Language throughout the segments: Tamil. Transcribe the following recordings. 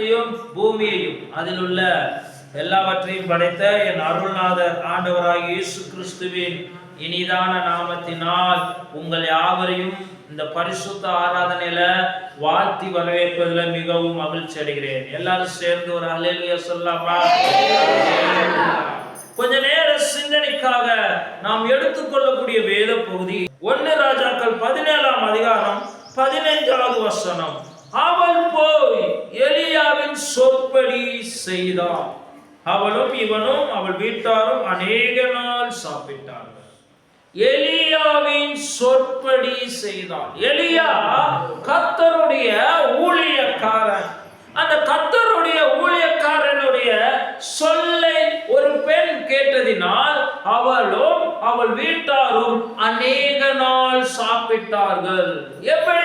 வானத்தையும் பூமியையும் அதில் உள்ள எல்லாவற்றையும் படைத்த என் அருள்நாதர் ஆண்டவராக இயேசு கிறிஸ்துவின் இனிதான நாமத்தினால் உங்கள் யாவரையும் இந்த பரிசுத்த ஆராதனையில வாழ்த்தி வரவேற்பதில் மிகவும் மகிழ்ச்சி அடைகிறேன். எல்லாரும் சேர்ந்து ஒரு அலையில சொல்லாமா கொஞ்ச நேர சிந்தனைக்காக நாம் எடுத்துக்கொள்ளக்கூடிய வேத பகுதி ஒன்னு ராஜாக்கள் பதினேழாம் அதிகாரம் பதினைஞ்சாவது வசனம். அவள் போய் எலியாவின் சொற்படி செய்தான். அவளும் இவனும் அவள் வீட்டாரும் அநேக நாள் சாப்பிட்டார்கள். எலியாவின் சொற்படி செய்தான். எலியா கத்தருடைய ஊழியக்காரன். அந்த கத்தருடைய ஊழியக்காரனுடைய சொல்லை ஒரு பெண் கேட்டதினால் அவளும் அவள் வீட்டாரும் அநேக நாள் சாப்பிட்டார்கள். எப்படி?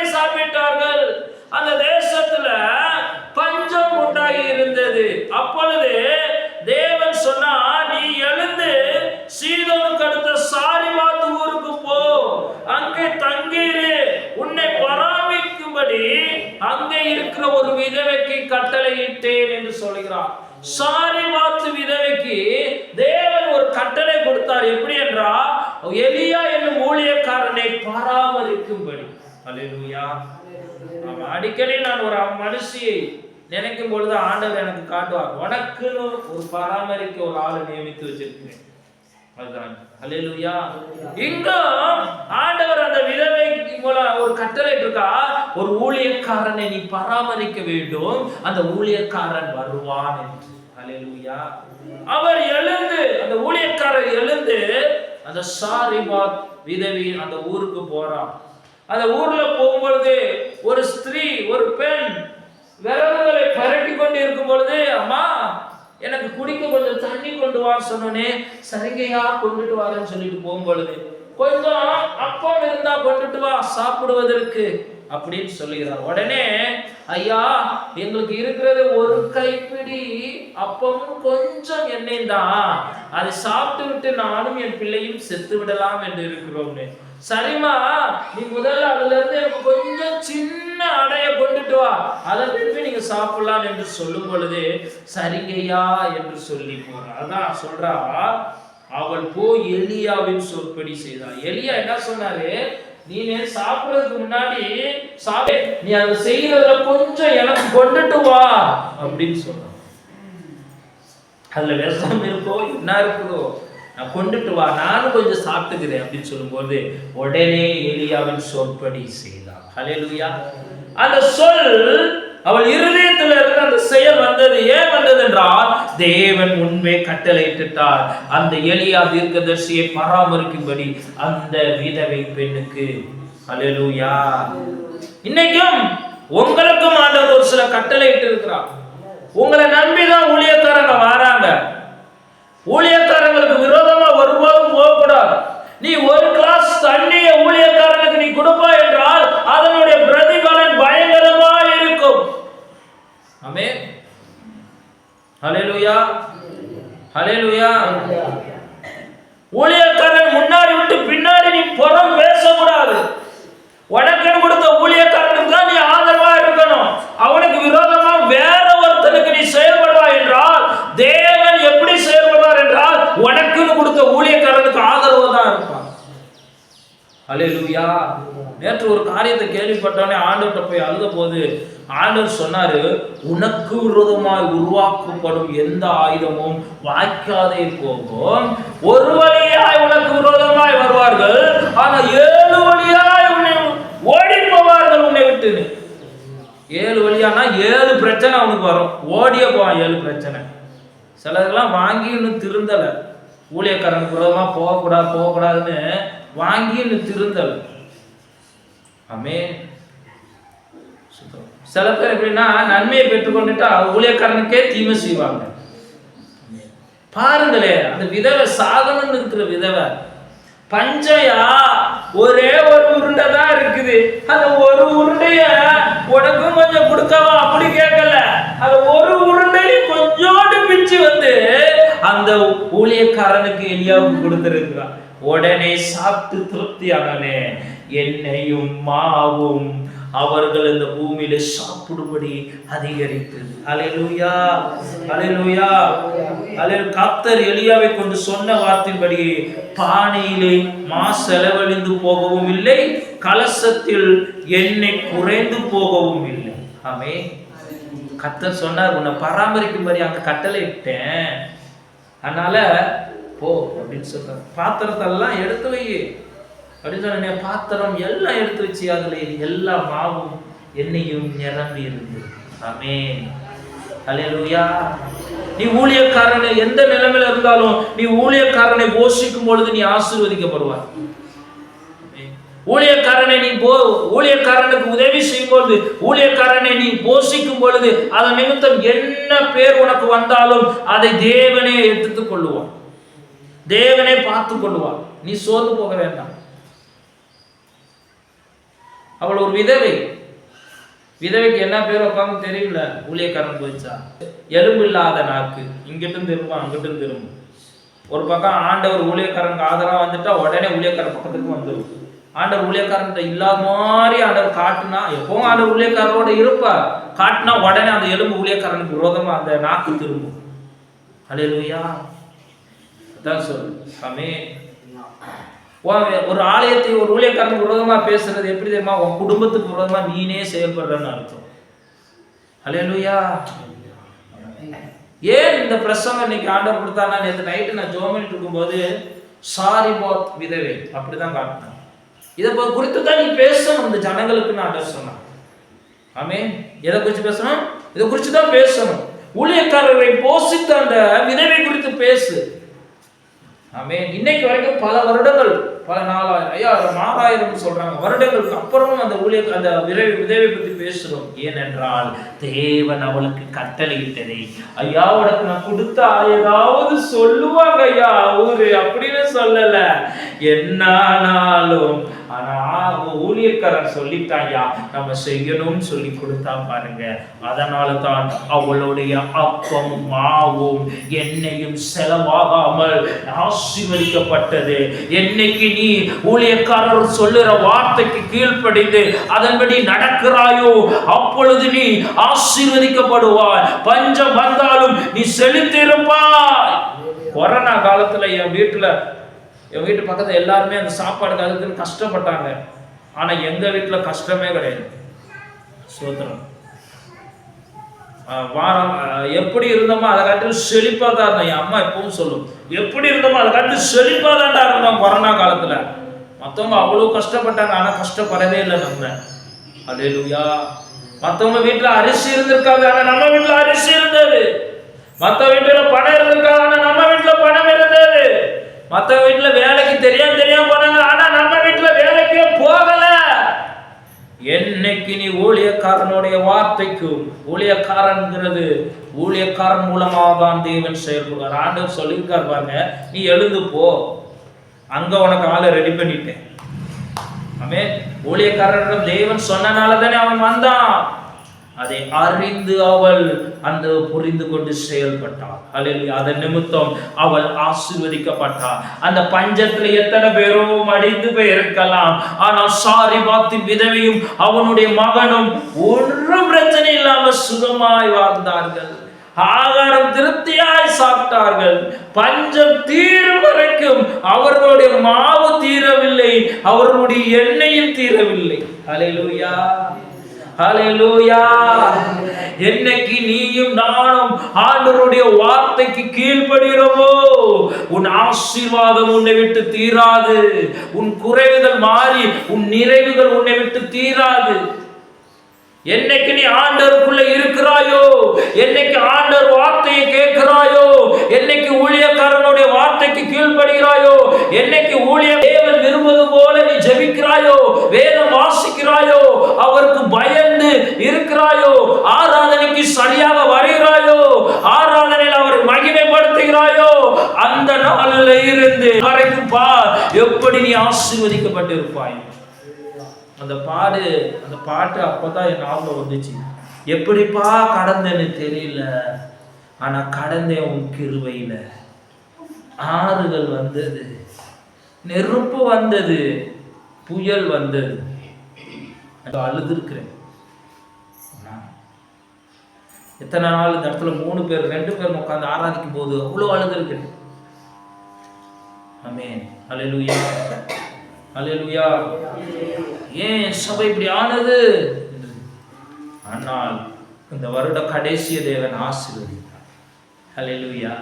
கட்டளையிட்டேன் என்று சொல்கிறார். சாரிவாத்து விதவைக்கு தேவன் ஒரு கட்டளை கொடுத்தார். எப்படி என்றால் எலியா என்னும் ஊழியக்காரனை பராமரிக்கும்படி. அல்லேலூயா ஆமா, அடிக்கடி நான் ஒரு மனுஷியை நினைக்கும் பொழுது ஆண்டவர் எனக்கு காட்டுவார். உனக்குன்னு ஒரு பராமரிக்க ஒரு ஆளை நியமித்து வச்சிருக்கிறேன். அதுதான். ஆண்டவர் அந்த விதவை போல ஒரு கட்டளை இருக்கா ஒரு ஊழியக்காரனை நீ பராமரிக்க வேண்டும். அந்த ஊழியக்காரன் வருவான் என்று. அல்லேலூயா அவர் எழுந்து அந்த ஊழியக்காரர் எழுந்து அந்த சாரிபாத் விதவி அந்த ஊருக்கு போறான். அந்த ஊர்ல போகும்பொழுது ஒரு ஸ்திரீ ஒரு பெண் விறகுகளை பரட்டி கொண்டு இருக்கும் பொழுது அம்மா எனக்கு குடிக்க கொஞ்சம் தண்ணி கொண்டு வா சொன்னோனே சரிங்கையா கொண்டுட்டு வாரேன்னு சொல்லிட்டு போகும்பொழுது கொஞ்சம் அப்பம் இருந்தா கொண்டுட்டு வா சாப்பிடுவதற்கு அப்படின்னு சொல்லுகிறார். உடனே ஐயா எங்களுக்கு இருக்கிறது ஒரு கைப்பிடி அப்பமும் கொஞ்சம் எண்ணெய் தான். அதை சாப்பிட்டு விட்டு நானும் என் பிள்ளையும் செத்து விடலாம் என்று இருக்கிறோம்னு. சரிம்மா நீ முதல்ல அதுல இருந்து எனக்கு கொஞ்சம் சின்ன அடைய எடுத்துட்டு வா அதை திருப்பி நீங்க சாப்பிடலாம் என்று சொல்லும் பொழுது சரிங்கய்யா என்று சொல்லி போறா. அதான் சொல்றா. அவள் போய் எலியாவின் சொற்படி செய்தாள் எலியா என்ன சொன்னாரு? நீ சாப்பிடுறதுக்கு முன்னாடி சாப்பிட. நீ அதை செய்யறதுல கொஞ்சம் எனக்கு கொண்டுட்டு வா அப்படின்னு சொன்னான். அதுல விஷம் இருக்கோ என்ன இருக்குதோ நான் கொண்டுட்டு வா. நானும் கொஞ்சம் சாப்பிட்டுக்கிறேன் அப்படின்னு சொல்லும்போது உடனே எலியாவின் சொற்படி செய்தார் ஹalleluya. அந்த சொல் அவள் இருதயத்தில் இருக்கிற அந்த செயல் வந்தது. ஏன் வந்தது என்றால் தேவன் உண்மை கட்டளையிட்டுட்டார் அந்த எளியா தீர்க்கதர்சியை பராமரிக்கும்படி அந்த விதவை பெண்ணுக்கு. அலலூயா இன்னைக்கும் உங்களுக்கும் ஆண்டவர் ஒரு சில கட்டளையிட்டு இருக்கிறார் உங்களை நம்பிதான் ஊழியக்காரங்க வராங்க. ஊழியக்காரங்களுக்கு விரோதமா ஒருபோதும் போகக்கூடாது. நீ ஒரு கிளாஸ் தண்ணியை ஊழியக்காரனுக்கு நீ கொடுப்பா என்றால் அதனுடைய பிரதிபலன் பயங்கரமா இருக்கும் ஆமே ஹalleluya. ஹalleluya. ஊழியக்காரன் முன்னாடி விட்டு பின்னாடி நீ புறம் பேசக்கூடாது. உனக்குன்னு கொடுத்த ஊழியக்காரனுக்கு தான் நீ ஆதரவா இருக்கணும். அவனுக்கு விரோதமா வேற ஒருத்தனுக்கு நீ செயல்படுவா என்றால் தேவன் எப்படி செயல்படுவார் என்றால் உனக்குன்னு கொடுத்த ஊழியக்காரனுக்கு ஆதரவு தான் இருப்பான். அல்லேலூயா நேற்று ஒரு காரியத்தை கேள்விப்பட்டோன்னே ஆண்டவர்கிட்ட போய் அழுத போது ஆண்டவர் சொன்னாரு உனக்கு விரோதமாய் உருவாக்கப்படும் எந்த ஆயுதமும் வாய்க்காதே போகும் ஒரு வழியாய் உனக்கு விரோதமாய் வருவார்கள் ஆனால் ஏழு வழியாய் உன்னை ஓடி போவார்கள் உன்னை விட்டு. ஏழு வழியானா ஏழு பிரச்சனை அவனுக்கு வரும். ஓடியே போவான் ஏழு பிரச்சனை. சிலதெல்லாம் வாங்கி இன்னும் திருந்தலை. ஊழியக்காரனுக்கு விரோதமாக போகக்கூடாது போகக்கூடாதுன்னு வாங்கி இன்னும் திருந்தலை. அமே சில பேர் எப்படின்னா நன்மையை பெற்றுக்கொண்டுட்டா ஊழியக்காரனுக்கே தீமை செய்வாங்க. பாருங்களே அந்த விதவை சாதனம் இருக்கிற விதவை. பஞ்சையா? ஒரே ஒரு உருண்டை தான் இருக்குது. அந்த ஒரு உருண்டைய உனக்கும் கொஞ்சம் கொடுக்கவா? அப்படி கேட்கல. அந்த ஒரு உருண்டையும் கொஞ்சோண்டு பிச்சு வந்து அந்த ஊழியக்காரனுக்கு எலியாவுக்கு கொடுத்துருக்கிறான். உடனே சாப்பிட்டு திருப்தி ஆனானே எண்ணெயும் மாவும் அவர்கள் இந்த பூமியில சாப்பிடும்படி அதிகரித்தது. அலையலூயா அலையலூயா அலை கத்தர் எளியாவை கொண்டு சொன்ன வார்த்தையின்படி பானையிலே மா செலவழிந்து போகவும் இல்லை கலசத்தில் எண்ணெய் குறைந்து போகவும் இல்லை. ஆமே கத்தர் சொன்னார் உன்னை பராமரிக்கும்படி அந்த கட்டளை இட்டேன். அதனால போ அப்படின்னு சொல்றார். பாத்திரத்தெல்லாம் எடுத்து வை. அப்படின்னு சொன்ன பாத்திரம் எல்லாம் எடுத்து வச்சு அதுல எல்லா மாவும் எண்ணெயும் நிரம்பி இருந்தது அமே அலையலூயா நீ ஊழியக்காரனை எந்த நிலைமையில இருந்தாலும் நீ ஊழியக்காரனை போஷிக்கும் பொழுது நீ ஆசீர்வதிக்கப்படுவார் ஊழியக்காரனை நீ போ ஊழியக்காரனுக்கு உதவி செய்யும் பொழுது ஊழியக்காரனை நீ போஷிக்கும் பொழுது அதன் நிமித்தம் என்ன பேர் உனக்கு வந்தாலும் அதை தேவனே எடுத்துக் கொள்ளுவான். தேவனே பார்த்து கொள்ளுவான். நீ சோர்ந்து போக வேண்டாம். அவள் ஒரு விதவை. விதவைக்கு என்ன பேர் வைப்பாங்க தெரியல. ஊழியக்காரன் போயிச்சா எலும்பு இல்லாத நாக்கு. இங்கிட்டும் திரும்பும் அங்கிட்டும் திரும்பும். ஒரு பக்கம் ஆண்டவர் ஊழியக்காரனுக்கு காதலாக வந்துட்டா உடனே ஊழியக்காரன் பக்கத்துக்கு வந்துடும் ஆண்டவர் ஊழியக்காரன் இல்லாத மாதிரி ஆண்டவர் காட்டுனா எப்பவும் ஆண்டவர் ஊழியக்காரரோட இருப்பார் காட்டினா உடனே அந்த எலும்பு ஊழியக்காரனுக்கு விரோதமா அந்த நாக்கு திரும்பும். அலையலுயா அதான் சொல்லு சமே ஒரு ஆலயத்தை ஒரு ஊழியக்காரனுக்கு விரோதமாக பேசுறது எப்படி தெரியுமா? உன் குடும்பத்துக்கு விரோதமாக நீனே செயல்படுறன்னு அர்த்தம். அலையலுயா ஏன் இந்த பிரசங்கம் இன்னைக்கு ஆண்டவர் கொடுத்தானா நேற்று நைட்டு நான் ஜோமிட்டு இருக்கும்போது சாரி பாத் விதவை. அப்படிதான் காட்டினேன் இதை குறித்து தான் நீ பேசணும் இந்த ஜனங்களுக்கு நான் ஆண்டவர் சொன்னேன் ஆமே எதை குறித்து பேசணும்? இதை குறித்து தான் பேசணும். ஊழியக்காரரை போஷித்த அந்த விதவை குறித்து பேசு. ஆமே இன்னைக்கு வரைக்கும் பல வருடங்கள் பல நாலாயிரம் ஐயாயிரம் ஆறாயிரம் சொல்றாங்க. வருடங்களுக்கு அப்புறமும் அந்த ஊழிய அந்த விரைவு உதவி பற்றி பேசுகிறோம். ஏனென்றால் தேவன் அவளுக்கு கட்டளையிட்டதை ஐயா உனக்கு நான் கொடுத்தா ஏதாவது சொல்லுவாங்க ஐயா. அவரு அப்படின்னு சொல்லல. என்னானாலும் ஊழியக்காரன் சொல்லிட்டாயா? நம்ம செய்யணும்னு சொல்லி கொடுத்தா பாருங்க. அதனால தான் அவளுடைய அப்பமும் மாவும் எண்ணெயும் செலவாகாமல் ஆசீர்வதிக்கப்பட்டது. என்னைக்கு நீ ஊழியக்காரர் சொல்லுற வார்த்தைக்கு கீழ்ப்படிந்து அதன்படி நடக்கிறாயோ அப்பொழுது நீ ஆசீர்வதிக்கப்படுவாய். பஞ்சம் வந்தாலும் நீ செலுத்திருப்பாய் கொரோனா காலத்துல என் வீட்டுல எங்கள் வீட்டு பக்கத்துல எல்லாருமே அந்த சாப்பாடு அதுக்குன்னு கஷ்டப்பட்டாங்க. ஆனா எங்க வீட்டுல கஷ்டமே கிடையாது. சோத்திரம். வாரம் எப்படி இருந்தோமோ அதை காட்டிலும் செழிப்பாக தான் இருந்தோம். என் அம்மா எப்பவும் சொல்லும் எப்படி இருந்தோமோ அதை காட்டிலும் செழிப்பாக தான்டா இருந்தோம் கொரோனா காலத்தில். மற்றவங்க அவ்வளோ கஷ்டப்பட்டாங்க ஆனால் கஷ்டப்படவே இல்லை நம்ம. அதே லூயா மற்றவங்க வீட்டில் அரிசி இருந்திருக்காங்க ஆனால் நம்ம வீட்டில் அரிசி இருந்தது. மற்ற வீட்டில் பணம் இருந்திருக்காங்க ஆனால் நம்ம வீட்டில் பணம் இருந்தது. மற்ற வீட்டில் வேலைக்கு தெரியாம தெரியாம போனாங்க. ஆனால் நம்ம வீட்டில் வேலைக்கே போகல. என்னைக்கு நீ ஊழியக்காரனுடைய வார்த்தைக்கும் ஊழியக்காரன்கிறது ஊழியக்காரன் மூலமாக தான் தேவன் செயல்படுவார். ஆண்டவர் சொல்லியிருக்கார் பாருங்க நீ எழுந்து போ. அங்கே உனக்கு ஆளை ரெடி பண்ணிட்டேன். ஆமே ஊழியக்காரன் தேவன் சொன்னனால தானே அவன் வந்தான். அதை அறிந்து அவள் அந்த புரிந்து கொண்டு செயல்பட்டாள் அல்லது அதன் நிமித்தம் அவள் ஆசீர்வதிக்கப்பட்டாள் அந்த பஞ்சத்துல எத்தனை பேரும் அடிந்து போயிருக்கலாம். ஆனால் சாரி பார்த்து விதவையும் அவனுடைய மகனும் ஒன்றும் பிரச்சனை இல்லாம சுகமாய் வாழ்ந்தார்கள். ஆகாரம் திருப்தியாய் சாப்பிட்டார்கள். பஞ்சம் தீரும் வரைக்கும் அவர்களுடைய மாவு தீரவில்லை. அவர்களுடைய எண்ணெயும் தீரவில்லை. அலையிலுயா என்னைக்கு நீயும் நானும் ஆண்டவருடைய வார்த்தைக்கு கீழ்ப்படுகிறோமோ உன் ஆசீர்வாதம் உன்னை விட்டு தீராது. உன் குறைவுகள் மாறி உன் நிறைவுகள் உன்னை விட்டு தீராது. என்னைக்கு நீ ஆண்டவருக்குள்ள இருக்கிறாயோ என்னைக்கு ஆண்டர் வார்த்தையை கேட்கிறாயோ என்னைக்கு ஊழியக்காரனுடைய வார்த்தைக்கு கீழ்ப்படுகிறாயோ என்னைக்கு ஊழிய தேவன் விரும்புவது போல நீ ஜெபிக்கிறாயோ வேதம் வாசிக்கிறாயோ அவருக்கு பயம் இருக்கிறாயோ? ஆராதனைக்கு சரியாக வருகிறாயோ? ஆராதனையில் அவர் மகிமைப்படுத்துகிறாயோ? அந்த நாளில் இருந்து வரைக்கும் பார் எப்படி நீ ஆசீர்வதிக்கப்பட்டிருப்பாய்? அந்த பாடு அந்த பாட்டு அப்போதான் என் ஞாபகம் வந்துச்சு. எப்படிப்பா கடந்தேன்னு தெரியல. ஆனா கடந்தேன் உன் கிருவையில ஆறுகள் வந்தது. நெருப்பு வந்தது. புயல் வந்தது. அழுது எத்தனை நாள் இந்த இடத்துல மூணு பேர் ரெண்டு பேர் உட்காந்து ஆராதிக்கும் போது அவ்வளோ அழுது இருக்கிறேன் ஆமென். அலையலுயா அல்லேலூயா ஏன் சபை இப்படி ஆனது? என்று. ஆனால் இந்த வருட கடைசிய தேவன் ஆசீர்வதித்தார். அலையலுயா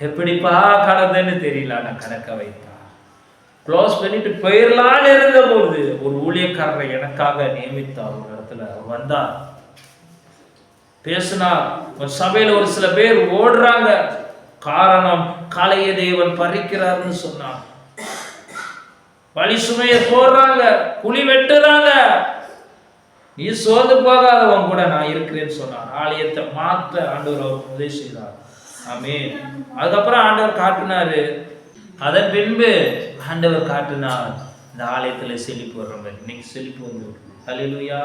எப்படிப்பா கடந்தேன்னு தெரியல நான் கடக்க வைத்தார். க்ளோஸ் பண்ணிட்டு போயிடலான்னு இருந்த போது ஒரு ஊழியக்காரரை எனக்காக நியமித்தார். ஒரு இடத்துல வந்தார். பேசுனா ஒரு சபையில ஒரு சில பேர் ஓடுறாங்க. காரணம் காளைய தேவன் பறிக்கிறார்னு சொன்னான் வழி சுமையை போடுறாங்க. குழி வெட்டுறாங்க. நீ சோர்ந்து போகாதவன் கூட நான் இருக்கிறேன்னு சொன்னார். ஆலயத்தை மாற்ற ஆண்டவர் அவர் உதவி செய்தார். ஆமே அதுக்கப்புறம் ஆண்டவர் காட்டினாரு. அதன் பின்பு ஆண்டவர் காட்டினார். இந்த ஆலயத்துல செழிப்பு வர்ற மாதிரி. இன்னைக்கு செழிப்பு வந்து ஹalleluya.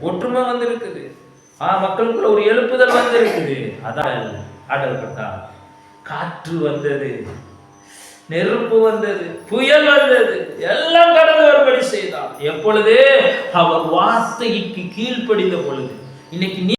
ஒற்றுமை வந்து இருக்குது ஆ மக்களுக்குள்ள ஒரு எழுப்புதல் வந்து இருக்குது அதான் ஆடல் பட்டா காற்று வந்தது நெருப்பு வந்தது புயல் வந்தது எல்லாம் கடந்து வரும்படி செய்தார் எப்பொழுது? அவர் வார்த்தைக்கு கீழ்ப்படிந்த பொழுது. இன்னைக்கு நீ